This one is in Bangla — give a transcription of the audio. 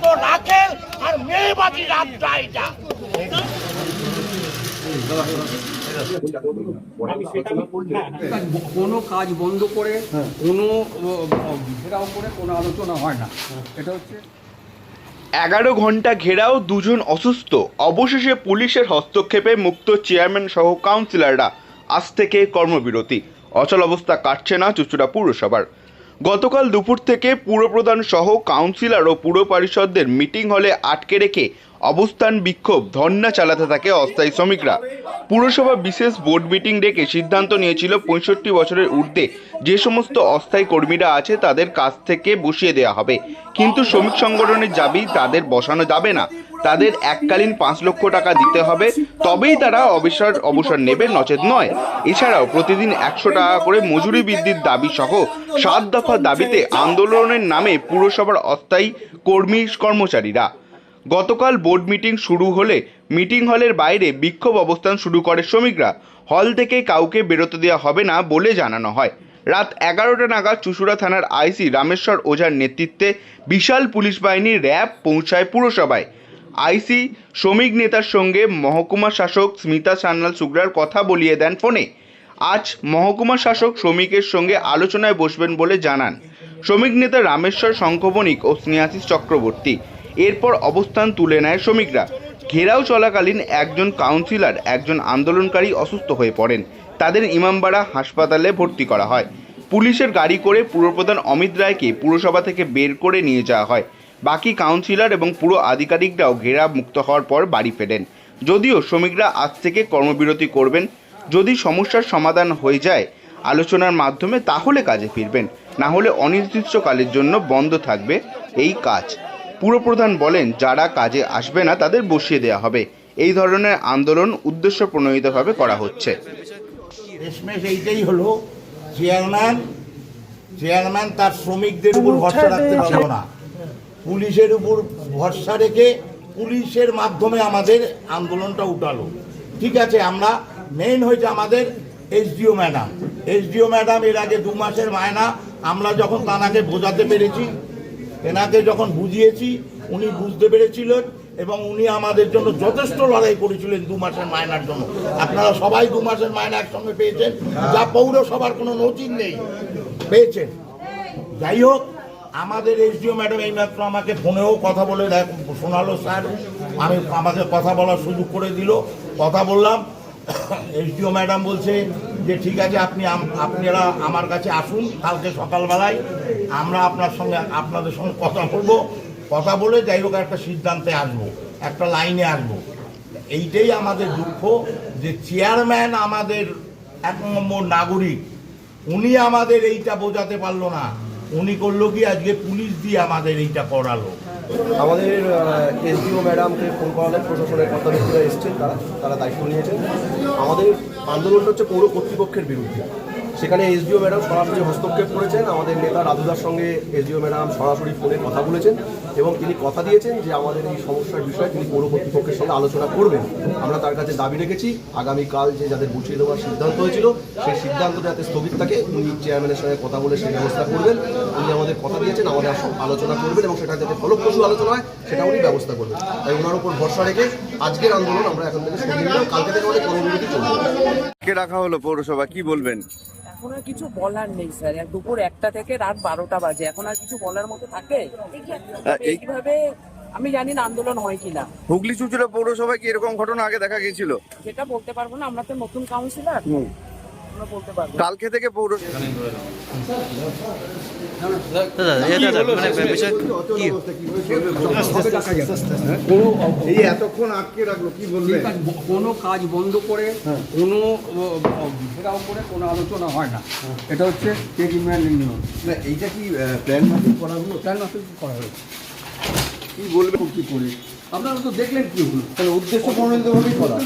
শুদ্ধ রাখেন আর মেয়েবাজি রাতটা এটা কোনো কাজ বন্ধ করে কোনো ঘেরাও করে কোনো আলোচনা হয় না। এটা হচ্ছে এগারো ঘণ্টা ঘেরাও দুজন অসুস্থ। অবশেষে পুলিশের হস্তক্ষেপে মুক্ত চেয়ারম্যান সহ কাউন্সিলররা আজ থেকে কর্মবিরতি। অচল অবস্থা কাটছে না চুচুড়া পুরসভার। গতকাল দুপুর থেকে পুরপ্রধান সহ কাউন্সিলর ও পুর পরিষদদের মিটিং হলে আটকে রেখে অবস্থান বিক্ষোভ ধর্না চালাতে থাকে অস্থায়ী শ্রমিকরা। পুরসভা বিশেষ বোর্ড মিটিং ডেকে সিদ্ধান্ত নিয়েছিল পঁয়ষট্টি বছরের ঊর্ধ্বে যে সমস্ত অস্থায়ী কর্মীরা আছে তাদের কাছ থেকে বসিয়ে দেওয়া হবে। কিন্তু শ্রমিক সংগঠনের দাবি তাদের বসানো যাবে না। তাদের এককালীন পাঁচ লক্ষ টাকা দিতে হবে, তবেই তারা অবসর অবসর নেবে, নচেত নয়। এছাড়াও প্রতিদিন একশো টাকা করে মজুরি বৃদ্ধির দাবি সহ সাত দফা দাবিতে আন্দোলনের নামে পুরসভার অস্থায়ী কর্মী কর্মচারীরা। গতকাল বোর্ড মিটিং শুরু হলে মিটিং হলের বাইরে বিক্ষোভ অবস্থান শুরু করে শ্রমিকরা। হল থেকে কাউকে বেরোতে দেওয়া হবে না বলে জানানো হয়। রাত এগারোটা নাগাদ চুষুড়া থানার আইসি রামেশ্বর ওঝার নেতৃত্বে বিশাল পুলিশ বাহিনী র্যাব পৌঁছায় পুরসভায়। আইসি শ্রমিক নেতার সঙ্গে মহকুমা শাসক স্মিতা সান্যাল সুগ্রার কথা বলিয়ে দেন ফোনে। আজ মহকুমা শাসক শ্রমিকের সঙ্গে আলোচনায় বসবেন বলে জানান। শ্রমিক নেতা রামেশ্বর শঙ্খবণিক ও স্নেহাশিস চক্রবর্তী। এরপর অবস্থান তুলে নেয় শ্রমিকরা। ঘেরাও চলাকালীন একজন কাউন্সিলর, একজন আন্দোলনকারী অসুস্থ হয়ে পড়েন। তাদের ইমামবাড়া হাসপাতালে ভর্তি করা হয়। পুলিশের গাড়ি করে পুরপ্রধান অমিত রায়কে পুরসভা থেকে বের করে নিয়ে যাওয়া হয়। বাকি কাউন্সিলর এবং পুরো আধিকারিকরাও ঘেরা মুক্ত হওয়ার পর বাড়ি ফেরেন। যদিও শ্রমিকরা আজ থেকে কর্মবিরতি করবেন। যদি সমস্যার সমাধান হয়ে যায় আলোচনার মাধ্যমে, তাহলে কাজে ফিরবেন। না হলে অনির্দিষ্টকালের জন্য বন্ধ থাকবে এই কাজ। পুরপ্রধান বলেন, যারা কাজে আসবে না, তাদের বসিয়ে দেওয়া হবে। এই ধরনের আন্দোলন উদ্দেশ্য প্রণোদিতভাবে করা হচ্ছে। এইটাই হলো, চেয়ারম্যান চেয়ারম্যান তার শ্রমিকদের উপর ভরসা রাখতে পারল না। পুলিশের উপর ভরসা রেখে পুলিশের মাধ্যমে আমাদের আন্দোলনটা উঠালো। ঠিক আছে, আমরা মেইন হয়েছে আমাদের এসডিও ম্যাডাম। এসডিও ম্যাডাম এর আগে দু মাসের মায়না, আমরা যখন তানাকে বোঝাতে পেরেছি এনাকে যখন বুঝিয়েছি, উনি বুঝতে পেরেছিলেন এবং উনি আমাদের জন্য যথেষ্ট লড়াই করেছিলেন দু মাসের মায়নার জন্য। আপনারা সবাই দু মাসের মায়না একসঙ্গে পেয়েছেন, যা পৌরসভার কোনো নজির নেই। পেয়েছেন। যাই হোক আমাদের এসডিও ম্যাডাম এইমাত্র আমাকে ফোনেও কথা বলে দেখ- শোনালো স্যার। আমি আমাকে কথা বলার সুযোগ করে দিল। কথা বললাম। এসডিও ম্যাডাম বলছে যে, ঠিক আছে, আপনি আপনারা আমার কাছে আসুন কালকে সকালবেলায়। আমরা আপনার সঙ্গে, আপনাদের সঙ্গে কথা বলব। কথা বলে যাই হোক, একটা সিদ্ধান্তে আসব, একটা লাইনে আসব। এইটাই আমাদের দুঃখ যে, চেয়ারম্যান আমাদের এক নম্বর নাগরিক, উনি আমাদের এইটা বোঝাতে পারল না। উনি করল কি? আজকে পুলিশ দিয়ে আমাদের এইটা করালো। আমাদের এসডিও ম্যাডামকে ফোন করালে প্রশাসনের কর্তাব্যক্তিরা এসছেন তারা তারা দায়িত্ব নিয়েছেন। আমাদের আন্দোলনটা হচ্ছে পৌর কর্তৃপক্ষের বিরুদ্ধে। সেখানে এসডিও ম্যাডাম সরাসরি হস্তক্ষেপ করেছেন। আমাদের নেতা রাধুদার সঙ্গে এসডিও ম্যাডাম সরাসরি ফোনে কথা বলেছেন এবং তিনি কথা দিয়েছেন যে আমাদের এই সমস্যার বিষয়ে তিনি পৌর কর্তৃপক্ষের সঙ্গে আলোচনা করবেন। আমরা তার কাছে দাবি রেখেছি। আগামীকাল যে যাদের বুঝিয়ে দেওয়ার সিদ্ধান্ত হয়েছিল, সেই সিদ্ধান্ত যাতে স্থগিত থাকে, উনি চেয়ারম্যানের সঙ্গে কথা বলে সেই ব্যবস্থা করবেন। উনি আমাদের কথা দিয়েছেন, আমাদের আলোচনা করবেন এবং সেটা যাতে ফলপ্রসূ আলোচনা হয়, সেটা উনি ব্যবস্থা করবেন। তাই ওনার উপর ভরসা রেখে আজকের আন্দোলন আমরা এখন থেকে সরিয়ে কালকে থেকে আমাদের কর্মবিরতি চলবে। রাখা হলো পৌরসভা? কি বলবেন? এখন আর কিছু বলার নেই স্যার। দুপুর একটা থেকে রাত বারোটা বাজে। এখন আর কিছু বলার মতো থাকে? এই- এইভাবে আমি জানি না আন্দোলন হয় কিনা। হুগলি চুচুড়া পৌরসভায় কি এরকম ঘটনা আগে দেখা গিয়েছিল? সেটা বলতে পারব না আমরা তো নতুন কাউন্সিলর আমরা বলতে পারব। কালকে থেকে পৌর এতক্ষণ আটকে রাখল কি বলবে? কোনো কাজ বন্ধ করে কোনো ঘেরাও করে কোনো আলোচনা হয় না। এটা হচ্ছে না এইটা কি প্ল্যান মাফিক করা হলো? মাফিক করা হয়েছে কি বলবে? কি করে? আপনারা তো দেখলেন কি হলো। তাহলে উদ্দেশ্য প্রণোদিতভাবেই করা।